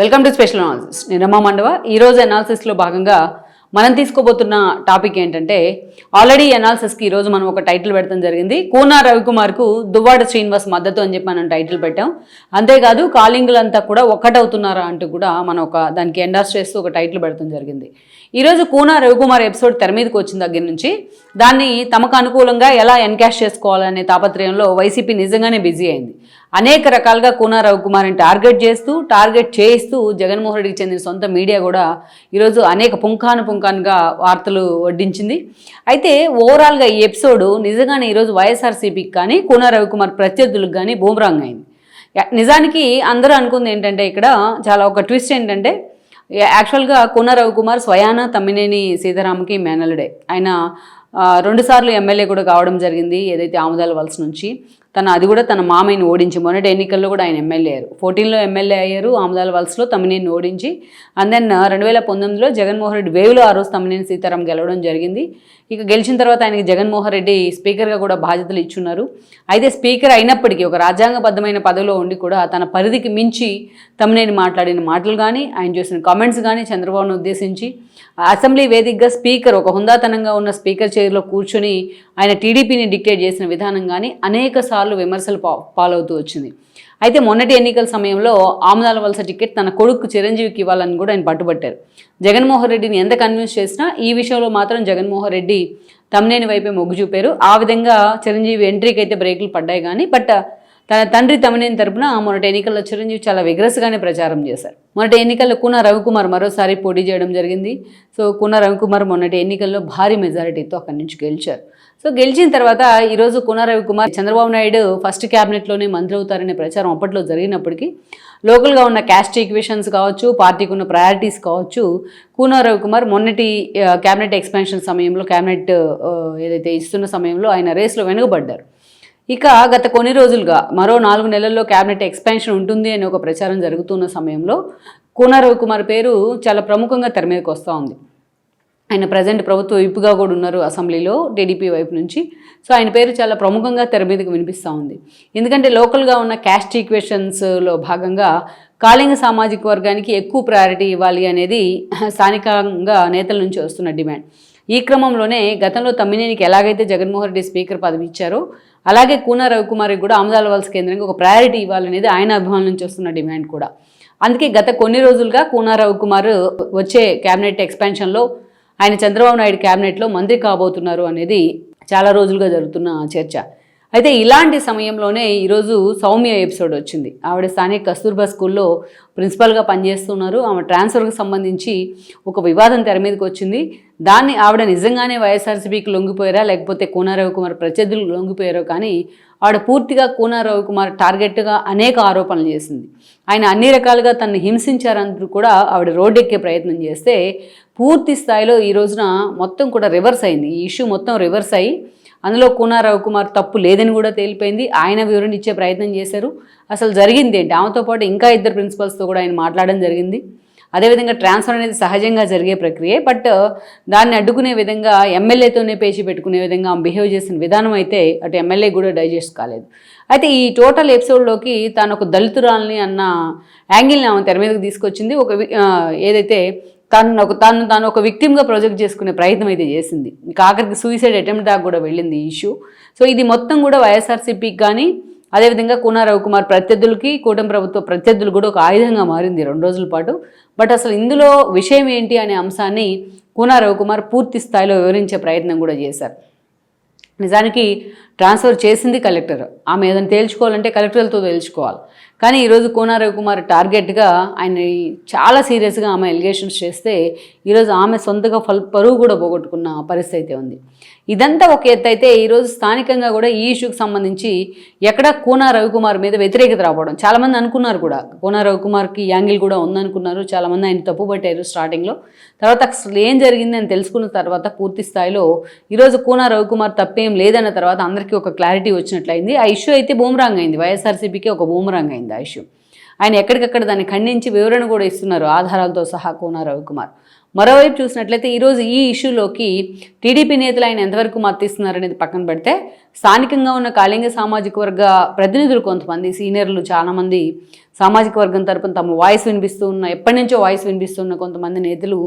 Welcome to special analysis. నేను రమా మండవ. ఈరోజు అనాలిసిస్లో భాగంగా మనం తీసుకోబోతున్న టాపిక్ ఏంటంటే ఆల్రెడీ అనాలిసిస్కి ఈరోజు మనం ఒక టైటిల్ పెడతాం జరిగింది. కోనా రవికుమార్కు దువ్వాడ శ్రీనివాస్ మద్దతు అని చెప్పి మనం టైటిల్ పెట్టాం. అంతేకాదు కాలింగులంతా కూడా ఒక్కటవుతున్నారా అంటూ కూడా మనం ఒక దానికి ఎండాస్ చేస్తూ ఒక టైటిల్ పెడతాం జరిగింది. ఈరోజు కూనా రవికుమార్ ఎపిసోడ్ తెర మీదకి వచ్చిన దగ్గర నుంచి దాన్ని తమకు అనుకూలంగా ఎలా ఎన్కాష్ చేసుకోవాలనే తాపత్రయంలో వైసీపీ నిజంగానే బిజీ అయింది. అనేక రకాలుగా కూనా రవికుమార్ని టార్గెట్ చేస్తూ టార్గెట్ చేయిస్తూ జగన్మోహన్ రెడ్డికి చెందిన సొంత మీడియా కూడా ఈరోజు అనేక పుంఖాను పుంఖానుగా వార్తలు వడ్డించింది. అయితే ఓవరాల్గా ఈ ఎపిసోడ్ నిజంగానే ఈరోజు వైఎస్ఆర్సీపీకి కానీ కూనా రవికుమార్ ప్రత్యర్థులకు కానీ బూమరాంగ్ అయింది. నిజానికి అందరూ అనుకుంది ఏంటంటే ఇక్కడ చాలా ఒక ట్విస్ట్ ఏంటంటే యాక్చువల్గా కూన రవికుమార్ స్వయాన తమ్మినేని సీతారాంకి మేనలుడే ఆయన రెండుసార్లు ఎమ్మెల్యే కూడా కావడం జరిగింది ఏదైతే ఆముదాల వలస నుంచి. తను అది కూడా తన మామయ్యని ఓడించి మొన్నటి ఎన్నికల్లో కూడా ఆయన ఎమ్మెల్యే అయ్యారు. ఫోర్టీన్లో ఎమ్మెల్యే అయ్యారు ఆముదాల వలసలో తమ్మినేని ఓడించి అండ్ దెన్ uh, రెండు వేల పంతొమ్మిదిలో జగన్మోహన్ రెడ్డి వేవులో ఆ రోజు తమ్మినేని సీతారాం గెలవడం జరిగింది. ఇక గెలిచిన తర్వాత ఆయనకి జగన్మోహన్ రెడ్డి స్పీకర్గా కూడా బాధ్యతలు ఇచ్చున్నారు. అయితే స్పీకర్ అయినప్పటికీ ఒక రాజ్యాంగబద్ధమైన పదవిలో ఉండి కూడా తన పరిధికి మించి తమ్మినేని మాట్లాడిన మాటలు కానీ ఆయన చేసిన కామెంట్స్ కానీ చంద్రబాబును ఉద్దేశించి అసెంబ్లీ వేదికగా స్పీకర్ ఒక హుందాతనంగా ఉన్న స్పీకర్ చైర్లో కూర్చొని ఆయన టీడీపీని డిక్టేట్ చేసిన విధానం కానీ అనేక సార్లు విమర్శలు పాలవుతూ వచ్చింది. అయితే మొన్నటి ఎన్నికల సమయంలో ఆమదాల వలస టికెట్ తన కొడుకు చిరంజీవికి ఇవ్వాలని కూడా ఆయన పట్టుబట్టారు. జగన్మోహన్ రెడ్డిని ఎంత కన్విన్స్ చేసినా ఈ విషయంలో మాత్రం జగన్మోహన్ రెడ్డి తమ్నేని వైపే మొగ్గు చూపారు. ఆ విధంగా చిరంజీవి ఎంట్రీకి అయితే బ్రేకులు పడ్డాయి కానీ బట్ తన తండ్రి తమ్మినేని తరపున మొన్నటి ఎన్నికల్లో చిరంజీవి చాలా విగ్రస్గానే ప్రచారం చేశారు. మొన్నటి ఎన్నికల్లో కూన రవికుమార్ మరోసారి పోటీ చేయడం జరిగింది. సో కూన రవికుమార్ మొన్నటి ఎన్నికల్లో భారీ మెజారిటీతో అక్కడి నుంచి గెలిచారు. సో గెలిచిన తర్వాత ఈరోజు కూన రవికుమార్ చంద్రబాబు నాయుడు ఫస్ట్ క్యాబినెట్లోనే మంత్రి అవుతారనే ప్రచారం అప్పట్లో జరిగినప్పటికీ లోకల్గా ఉన్న క్యాస్ట్ ఈక్వేషన్స్ కావచ్చు పార్టీకి ఉన్న ప్రయారిటీస్ కావచ్చు కూన రవికుమార్ మొన్నటి క్యాబినెట్ ఎక్స్పాన్షన్ సమయంలో క్యాబినెట్ ఏదైతే ఇస్తున్న సమయంలో ఆయన రేస్లో వెనుకబడ్డారు. ఇక గత కొన్ని రోజులుగా మరో నాలుగు నెలల్లో క్యాబినెట్ ఎక్స్పాన్షన్ ఉంటుంది అనే ఒక ప్రచారం జరుగుతున్న సమయంలో కూన రవికుమార్ పేరు చాలా ప్రముఖంగా తెర మీదకి వస్తూ ఉంది. ఆయన ప్రజెంట్ ప్రభుత్వ విప్పుగా కూడా ఉన్నారు అసెంబ్లీలో టీడీపీ వైపు నుంచి. సో ఆయన పేరు చాలా ప్రముఖంగా తెర మీదకి వినిపిస్తూ ఉంది. ఎందుకంటే లోకల్గా ఉన్న క్యాస్ట్ ఈక్వేషన్స్లో భాగంగా కాళింగ సామాజిక వర్గానికి ఎక్కువ ప్రయారిటీ ఇవ్వాలి అనేది స్థానికంగా నేతల నుంచి వస్తున్న డిమాండ్ ఈ క్రమంలోనే గతంలో తమ్మినేనికి ఎలాగైతే జగన్మోహన్ రెడ్డి స్పీకర్ పదవి ఇచ్చారో అలాగే కూన రవికుమార్కి కూడా ఆమదాల వలస కేంద్రంగా ఒక ప్రయారిటీ ఇవ్వాలనేది ఆయన అభిమానుల నుంచి వస్తున్న డిమాండ్ కూడా. అందుకే గత కొన్ని రోజులుగా కూన రవికుమార్ వచ్చే క్యాబినెట్ ఎక్స్పాన్షన్లో ఆయన చంద్రబాబు నాయుడు క్యాబినెట్లో మంత్రి కాబోతున్నారు అనేది చాలా రోజులుగా జరుగుతున్న చర్చ. అయితే ఇలాంటి సమయంలోనే ఈరోజు సౌమ్య ఎపిసోడ్ వచ్చింది. ఆవిడ స్థానిక కస్తూర్బా స్కూల్లో ప్రిన్సిపల్గా పనిచేస్తున్నారు. ఆమె ట్రాన్స్ఫర్కి సంబంధించి ఒక వివాదం తెర మీదకి వచ్చింది. దాన్ని ఆవిడ నిజంగానే వైఎస్ఆర్సీపీకి లొంగిపోయారా లేకపోతే కూనా రవికుమార్ ప్రత్యర్థులు లొంగిపోయారో కానీ ఆవిడ పూర్తిగా కూనా రవికుమార్ టార్గెట్గా అనేక ఆరోపణలు చేసింది. ఆయన అన్ని రకాలుగా తనను హింసించారంటూ కూడా ఆవిడ రోడ్డెక్కే ప్రయత్నం చేస్తే పూర్తి స్థాయిలో ఈ రోజున మొత్తం కూడా రివర్స్ అయింది. ఈ ఇష్యూ మొత్తం రివర్స్ అయ్యి అందులో కూనా రవికుమార్ తప్పు లేదని కూడా తేలిపోయింది. ఆయన వివరణ ఇచ్చే ప్రయత్నం చేశారు. అసలు జరిగింది ఏంటి? ఆమెతో పాటు ఇంకా ఇద్దరు ప్రిన్సిపల్స్తో కూడా ఆయన మాట్లాడడం జరిగింది. అదేవిధంగా ట్రాన్స్ఫర్ అనేది సహజంగా జరిగే ప్రక్రియ. బట్ uh, దాన్ని అడ్డుకునే విధంగా ఎమ్మెల్యేతోనే పేచి పెట్టుకునే విధంగా ఆమె బిహేవ్ చేసిన విధానం అయితే అటు ఎమ్మెల్యే కూడా డైజెస్ట్ కాలేదు. అయితే ఈ టోటల్ ఎపిసోడ్లోకి తాను ఒక దళితురాల్ని అన్న యాంగిల్ని ఆమె తెర మీదకి తీసుకొచ్చింది. ఒక uh, ఏదైతే తను ఒక తను తాను ఒక విక్టిమ్గా ప్రొజెక్ట్ చేసుకునే ప్రయత్నం అయితే చేసింది. ఇంకా ఆఖరికి సూసైడ్ అటెంప్ట్ దాకా కూడా వెళ్ళింది ఈ ఇష్యూ సో ఇది మొత్తం కూడా వైఎస్ఆర్సీపీకి కానీ అదేవిధంగా కూనా రవికుమార్ ప్రత్యర్థులకి కూటమి ప్రభుత్వ ప్రత్యర్థులు కూడా ఒక ఆయుధంగా మారింది రెండు రోజుల పాటు. బట్ అసలు ఇందులో విషయం ఏంటి అనే అంశాన్ని కూనా రవికుమార్ పూర్తి స్థాయిలో వివరించే ప్రయత్నం కూడా చేశారు. నిజానికి ట్రాన్స్ఫర్ చేసింది కలెక్టర్. ఆమె ఏదైనా తేల్చుకోవాలంటే కలెక్టర్లతో తేల్చుకోవాలి. కానీ ఈరోజు కోనా రవికుమార్ టార్గెట్గా ఆయన చాలా సీరియస్గా ఆమె ఎలిగేషన్స్ చేస్తే ఈరోజు ఆమె సొంతగా ఫల్ పరువు కూడా పోగొట్టుకున్న పరిస్థితి అయితే ఉంది. ఇదంతా ఒక ఎత్తు అయితే ఈరోజు స్థానికంగా కూడా ఈ ఇష్యూకి సంబంధించి ఎక్కడ కోనా రవికుమార్ మీద వ్యతిరేకత రావడం చాలామంది అనుకున్నారు కూడా. కోనా రవికుమార్కి యాంగిల్ కూడా ఉందనుకున్నారు. చాలామంది ఆయన తప్పు పట్టారు స్టార్టింగ్లో. తర్వాత అసలు ఏం జరిగింది అని తెలుసుకున్న తర్వాత పూర్తి స్థాయిలో ఈరోజు కోన రవికుమార్ తప్పేం లేదన్న తర్వాత అందరికీ ఒక క్లారిటీ వచ్చినట్లయింది. ఆ ఇష్యూ అయితే బూమరాంగ్ అయింది. వైఎస్ఆర్సీపీకి ఒక బూమరాంగ్ అయింది. ఆ ఇష్యూ ఆయన ఎక్కడికక్కడ దాన్ని ఖండించి వివరణ కూడా ఇస్తున్నారు. ఆధారాలతో సహా కోన రవికుమార్. మరోవైపు చూసినట్లయితే ఈరోజు ఈ ఇష్యూలోకి టీడీపీ నేతలు ఆయన ఎంతవరకు మద్దతిస్తున్నారనేది పక్కన పెడితే స్థానికంగా ఉన్న కాళింగ సామాజిక వర్గ ప్రతినిధులు కొంతమంది సీనియర్లు చాలామంది సామాజిక వర్గం తరపున తమ వాయిస్ వినిపిస్తూ ఉన్న ఎప్పటి నుంచో వాయిస్ వినిపిస్తున్న కొంతమంది నేతలు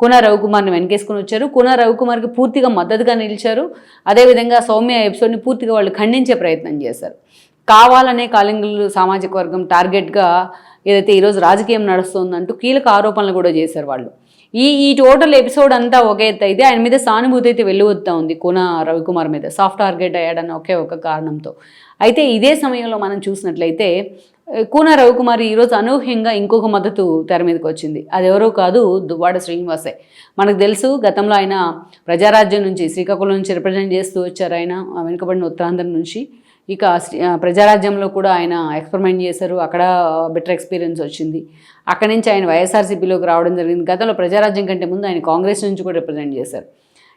కునా రవికుమార్ని వెనకేసుకుని వచ్చారు. కున రవికుమార్కి పూర్తిగా మద్దతుగా నిలిచారు. అదేవిధంగా సౌమ్య ఎపిసోడ్ని పూర్తిగా వాళ్ళు ఖండించే ప్రయత్నం చేశారు. కావాలనే కాలింగులు సామాజిక వర్గం టార్గెట్గా ఏదైతే ఈరోజు రాజకీయం నడుస్తుందంటూ కీలక ఆరోపణలు కూడా చేశారు వాళ్ళు. ఈ ఈ టోటల్ ఎపిసోడ్ అంతా ఒకే అయితే ఆయన మీద సానుభూతి అయితే వెళ్ళివద్దా ఉంది కోన రవికుమార్ మీద. సాఫ్ట్ టార్గెట్ అయ్యాడన్న ఒకే ఒక కారణంతో. అయితే ఇదే సమయంలో మనం చూసినట్లయితే కూన రవికుమార్ ఈరోజు అనూహ్యంగా ఇంకొక మద్దతు తెర మీదకి వచ్చింది. అది ఎవరో కాదు దువ్వాడ శ్రీనివాసే. మనకు తెలుసు గతంలో ఆయన ప్రజారాజ్యం నుంచి శ్రీకాకుళం నుంచి రిప్రజెంట్ చేస్తూ వచ్చారు ఆయన వెనుకబడిన ఉత్తరాంధ్ర నుంచి. ఇక ప్రజారాజ్యంలో కూడా ఆయన ఎక్స్పెరిమెంట్ చేశారు. అక్కడ బెటర్ ఎక్స్పీరియన్స్ వచ్చింది. అక్కడి నుంచి ఆయన వైఎస్ఆర్సీపీలోకి రావడం జరిగింది. గతంలో ప్రజారాజ్యం కంటే ముందు ఆయన కాంగ్రెస్ నుంచి కూడా రిప్రజెంట్ చేశారు.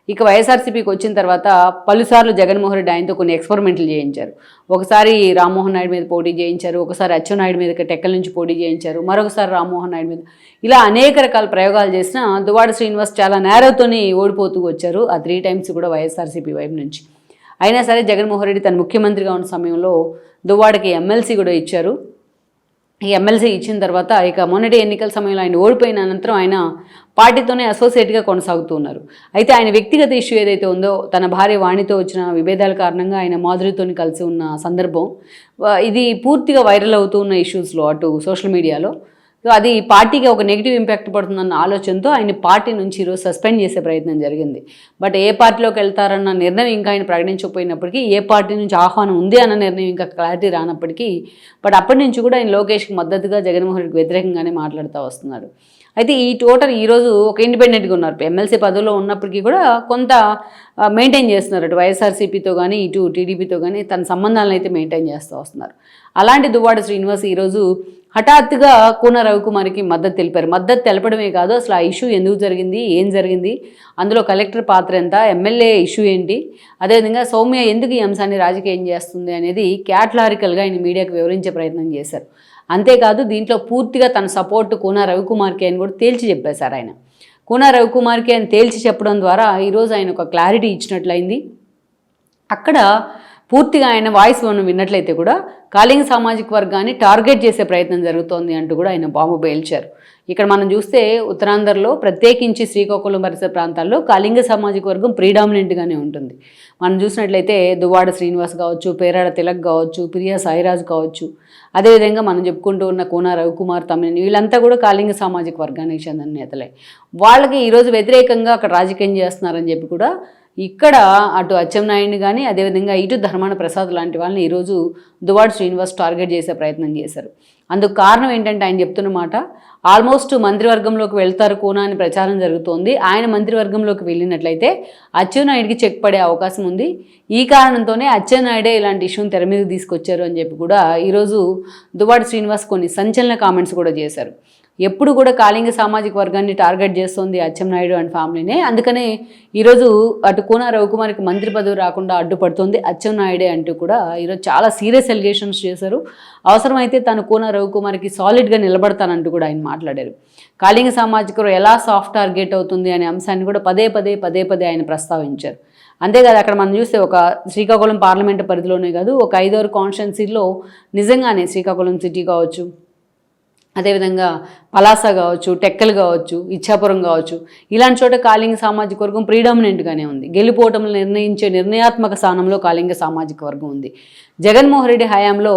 ఇక వైఎస్ఆర్సీపీకి వచ్చిన తర్వాత పలుసార్లు జగన్మోహన్ రెడ్డి ఆయనతో కొన్ని ఎక్స్పెరిమెంట్లు చేయించారు. ఒకసారి రామ్మోహన్ నాయుడు మీద పోటీ చేయించారు. ఒకసారి అచ్చెన్నాయుడు మీద టెక్కల నుంచి పోటీ చేయించారు. మరొకసారి రామ్మోహన్ నాయుడు మీద ఇలా అనేక రకాల ప్రయోగాలు చేసిన దువాడ శ్రీనివాస్ చాలా నేరతోని ఓడిపోతూ వచ్చారు. ఆ త్రీ టైమ్స్ కూడా వైఎస్ఆర్సీపీ వైపు నుంచి. అయినా సరే జగన్మోహన్ రెడ్డి తన ముఖ్యమంత్రిగా ఉన్న సమయంలో దువ్వాడకి ఎమ్మెల్సీ కూడా ఇచ్చారు. ఈ ఎమ్మెల్సీ ఇచ్చిన తర్వాత ఇక మొన్నటి ఎన్నికల సమయంలో ఆయన ఓడిపోయిన అనంతరం ఆయన పార్టీతోనే అసోసియేట్గా కొనసాగుతున్నారు అయితే ఆయన వ్యక్తిగత ఇష్యూ ఏదైతే ఉందో తన భార్య వాణితో వచ్చిన విభేదాల కారణంగా ఆయన మాధురితోని కలిసి ఉన్న సందర్భం ఇది పూర్తిగా వైరల్ అవుతూ ఉన్న ఇష్యూస్లో అటు సోషల్ మీడియాలో. సో అది పార్టీకి ఒక నెగిటివ్ ఇంపాక్ట్ పడుతుందన్న ఆలోచనతో ఆయన పార్టీ నుంచి ఈరోజు సస్పెండ్ చేసే ప్రయత్నం జరిగింది. బట్ ఏ పార్టీలోకి వెళ్తారన్న నిర్ణయం ఇంకా ఆయన ప్రకటించకపోయినప్పటికీ ఏ పార్టీ నుంచి ఆహ్వానం ఉంది అన్న నిర్ణయం ఇంకా క్లారిటీ రానప్పటికీ బట్ అప్పటి నుంచి కూడా ఆయన లోకేష్కి మద్దతుగా జగన్మోహన్ రెడ్డికి వ్యతిరేకంగానే మాట్లాడుతూ వస్తున్నారు. అయితే ఈ టోటల్ ఈరోజు ఒక ఇండిపెండెంట్గా ఉన్నారు. ఎమ్మెల్సీ పదవిలో ఉన్నప్పటికీ కూడా కొంత మెయింటైన్ చేస్తున్నారు. అటు వైఎస్ఆర్సీపీతో కానీ ఇటు టీడీపీతో కానీ తన సంబంధాలను అయితే మెయింటైన్ చేస్తూ వస్తున్నారు. అలాంటి దువ్వాడ శ్రీనివాస్ ఈరోజు హఠాత్తుగా కూన రవికుమార్కి మద్దతు తెలిపారు. మద్దతు తెలపడమే కాదు అసలు ఆ ఇష్యూ ఎందుకు జరిగింది ఏం జరిగింది అందులో కలెక్టర్ పాత్ర ఎంత ఎమ్మెల్యే ఇష్యూ ఏంటి అదేవిధంగా సౌమ్య ఎందుకు ఈ అంశాన్ని రాజకీయం చేస్తుంది అనేది క్యాట్లారికల్గా ఆయన మీడియాకు వివరించే ప్రయత్నం చేశారు. అంతేకాదు దీంట్లో పూర్తిగా తన సపోర్ట్ కూన రవికుమార్కి అని కూడా తేల్చి చెప్పేశారు ఆయన. కూన రవికుమార్కి అని తేల్చి చెప్పడం ద్వారా ఈరోజు ఆయన ఒక క్లారిటీ ఇచ్చినట్లయింది. అక్కడ పూర్తిగా ఆయన వాయిస్ మనం విన్నట్లయితే కూడా కాళింగ సామాజిక వర్గాన్ని టార్గెట్ చేసే ప్రయత్నం జరుగుతోంది అంటూ కూడా ఆయన బాంబు పేల్చారు ఇక్కడ మనం చూస్తే ఉత్తరాంధ్రలో ప్రత్యేకించి శ్రీకాకుళం పరిసర ప్రాంతాల్లో కాళింగ సామాజిక వర్గం ప్రీడామినెంట్గానే ఉంటుంది. మనం చూసినట్లయితే దువ్వాడ శ్రీనివాస్ కావచ్చు పేరాడ తిలక్ కావచ్చు ప్రియా సాయిరాజ్ కావచ్చు అదేవిధంగా మనం చెప్పుకుంటూ ఉన్న కోన రవికుమార్ తమిళని వీళ్ళంతా కూడా కాళింగ సామాజిక వర్గానికి చెందిన నేతలే. వాళ్ళకి ఈరోజు వ్యతిరేకంగా అక్కడ రాజకీయం చేస్తున్నారని చెప్పి కూడా ఇక్కడ అటు అచ్చెన్నాయుడిని కానీ అదేవిధంగా ఇటు ధర్మాన ప్రసాద్ లాంటి వాళ్ళని ఈరోజు దువాడ్ శ్రీనివాస్ టార్గెట్ చేసే ప్రయత్నం చేశారు. అందుకు కారణం ఏంటంటే ఆయన చెప్తున్న మాట ఆల్మోస్ట్ మంత్రివర్గంలోకి వెళ్తారు కోనా అని ప్రచారం జరుగుతోంది. ఆయన మంత్రివర్గంలోకి వెళ్ళినట్లయితే అచ్చెన్నాయుడికి చెక్ పడే అవకాశం ఉంది. ఈ కారణంతోనే అచ్చెన్నాయుడే ఇలాంటి ఇష్యూని తెర మీదకి తీసుకొచ్చారు అని చెప్పి కూడా ఈరోజు దువాడ్ శ్రీనివాస్ కొన్ని సంచలన కామెంట్స్ కూడా చేశారు. ఎప్పుడు కూడా కాళింగ సామాజిక వర్గాన్ని టార్గెట్ చేస్తోంది అచ్చెన్నాయుడు అండ్ ఫ్యామిలీనే. అందుకనే ఈరోజు అటు కోన రవికుమార్కి మంత్రి పదవి రాకుండా అడ్డుపడుతుంది అచ్చెన్నాయుడే అంటూ కూడా ఈరోజు చాలా సీరియస్ ఎలిగేషన్స్ చేశారు. అవసరమైతే తను కోన రవికుమార్కి సాలిడ్గా నిలబడతానంటూ కూడా ఆయన మాట్లాడారు. కాళింగ సామాజిక ఎలా సాఫ్ట్ టార్గెట్ అవుతుంది అనే అంశాన్ని కూడా పదే పదే పదే పదే ఆయన ప్రస్తావించారు. అంతేకాదు అక్కడ మనం చూస్తే ఒక శ్రీకాకుళం పార్లమెంటు పరిధిలోనే కాదు ఒక ఐదారు కాన్స్టిట్యున్సీలో నిజంగానే శ్రీకాకుళం సిటీ కావచ్చు అదేవిధంగా పలాస కావచ్చు టెక్కలు కావచ్చు ఇచ్చాపురం కావచ్చు ఇలాంటి చోట కాళింగ సామాజిక వర్గం ప్రీడామినెంట్గానే ఉంది. గెలుపోవటంలో నిర్ణయించే నిర్ణయాత్మక స్థానంలో కాళింగ సామాజిక వర్గం ఉంది. జగన్మోహన్ రెడ్డి హయాంలో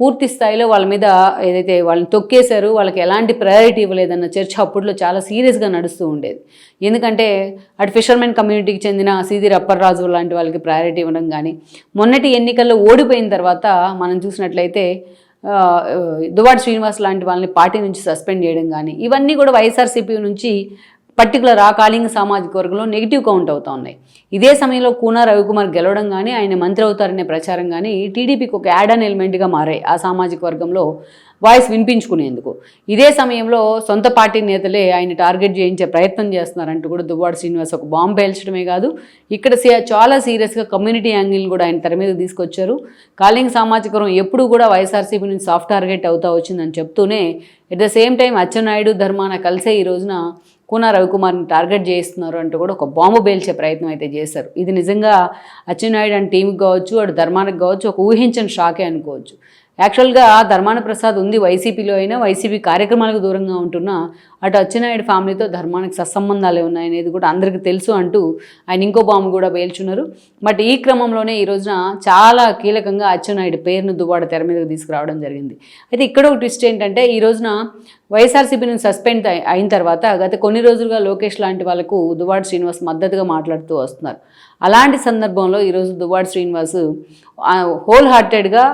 పూర్తి స్థాయిలో వాళ్ళ మీద ఏదైతే వాళ్ళని తొక్కేశారు వాళ్ళకి ఎలాంటి ప్రయారిటీ ఇవ్వలేదన్న చర్చ అప్పట్లో చాలా సీరియస్గా నడుస్తూ ఉండేది. ఎందుకంటే అటు ఫిషర్మెన్ కమ్యూనిటీకి చెందిన సీదిర్ అప్పర్రాజు లాంటి వాళ్ళకి ప్రయారిటీ ఇవ్వడం కానీ మొన్నటి ఎన్నికల్లో ఓడిపోయిన తర్వాత మనం చూసినట్లయితే దువాడి శ్రీనివాస్ లాంటి వాళ్ళని పార్టీ నుంచి సస్పెండ్ చేయడం కానీ ఇవన్నీ కూడా వైఎస్ఆర్సీపీ నుంచి పర్టికులర్ ఆ కాళింగ సామాజిక వర్గంలో నెగిటివ్ కౌంట్ అవుతూ ఉన్నాయి. ఇదే సమయంలో కూనా రవికుమార్ గెలవడం కానీ ఆయన మంత్రి అవుతారనే ప్రచారం కానీ టీడీపీకి ఒక యాడ్ అన్ ఎలిమెంట్గా మారాయి. ఆ సామాజిక వర్గంలో వాయిస్ వినిపించుకునేందుకు. ఇదే సమయంలో సొంత పార్టీ నేతలే ఆయన టార్గెట్ చేయించే ప్రయత్నం చేస్తున్నారంటూ కూడా దువ్వాడు శ్రీనివాస్ ఒక బాంబు పేల్చడమే కాదు ఇక్కడ చాలా సీరియస్గా కమ్యూనిటీ యాంగిల్ని కూడా ఆయన తెర మీద తీసుకొచ్చారు. కాలింగ్ సామాజికరం ఎప్పుడూ కూడా వైఎస్ఆర్సీపీ నుంచి సాఫ్ట్ టార్గెట్ అవుతా వచ్చిందని చెప్తూనే at the same time Atchannaidu Dharmana కలిసే ఈ రోజున కూనా రవికుమార్ని టార్గెట్ చేస్తున్నారు అంటూ కూడా ఒక బాంబు పేల్చే ప్రయత్నం అయితే చేశారు. ఇది నిజంగా అచ్చెన్నాయుడు అండ్ టీంకి కావచ్చు అటు ధర్మానికి కావచ్చు ఒక ఊహించని షాకే అనుకోవచ్చు. యాక్చువల్గా ధర్మాన ప్రసాద్ ఉంది వైసీపీలో అయినా వైసీపీ కార్యక్రమాలకు దూరంగా ఉంటున్నా అటు అచ్చెన్నాయుడు ఫ్యామిలీతో ధర్మానికి సత్సంబంధాలే ఉన్నాయనేది కూడా అందరికీ తెలుసు అంటూ ఆయన ఇంకో బాంబు కూడా పేల్చున్నారు. బట్ ఈ క్రమంలోనే ఈ రోజున చాలా కీలకంగా అచ్చెన్నాయుడు పేరును దువ్వాడ తెర మీదకి తీసుకురావడం జరిగింది. అయితే ఇక్కడ ఒక ట్విస్ట్ ఏంటంటే ఈ రోజున వైఎస్ఆర్సీపీ నుంచి సస్పెండ్ అయిన తర్వాత గత కొన్ని రోజులుగా లోకేష్ లాంటి వాళ్ళకు దువాడు శ్రీనివాస్ మద్దతుగా మాట్లాడుతూ వస్తున్నారు. అలాంటి సందర్భంలో ఈరోజు దువ్వాడ శ్రీనివాస్ హోల్ హార్టెడ్గా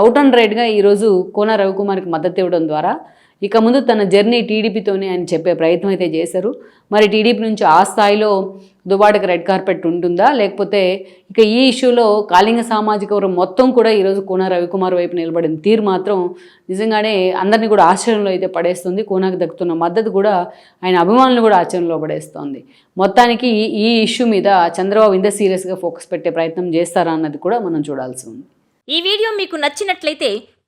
అవుట్ అండ్ రైడ్గా ఈరోజు కోన రవికుమార్కి మద్దతు ఇవ్వడం ద్వారా ఇక ముందు తన జర్నీ టీడీపీతోనే అని చెప్పే ప్రయత్నం అయితే చేశారు. మరి టీడీపీ నుంచి ఆ స్థాయిలో దుబాటకు రెడ్ కార్పెట్ ఉంటుందా? లేకపోతే ఇక ఈ ఇష్యూలో కాళింగ సామాజిక వర్గం మొత్తం కూడా ఈరోజు కోన రవికుమార్ వైపు నిలబడిన తీరు మాత్రం నిజంగానే అందరినీ కూడా ఆశ్చర్యంలో అయితే పడేస్తుంది. కోనాకు దక్కుతున్న మద్దతు కూడా ఆయన అభిమానులు కూడా ఆశ్చర్యంలో పడేస్తుంది. మొత్తానికి ఈ ఇష్యూ మీద చంద్రబాబు ఇంత సీరియస్గా ఫోకస్ పెట్టే ప్రయత్నం చేస్తారా అన్నది కూడా మనం చూడాల్సి ఉంది. ఈ వీడియో మీకు నచ్చినట్లయితే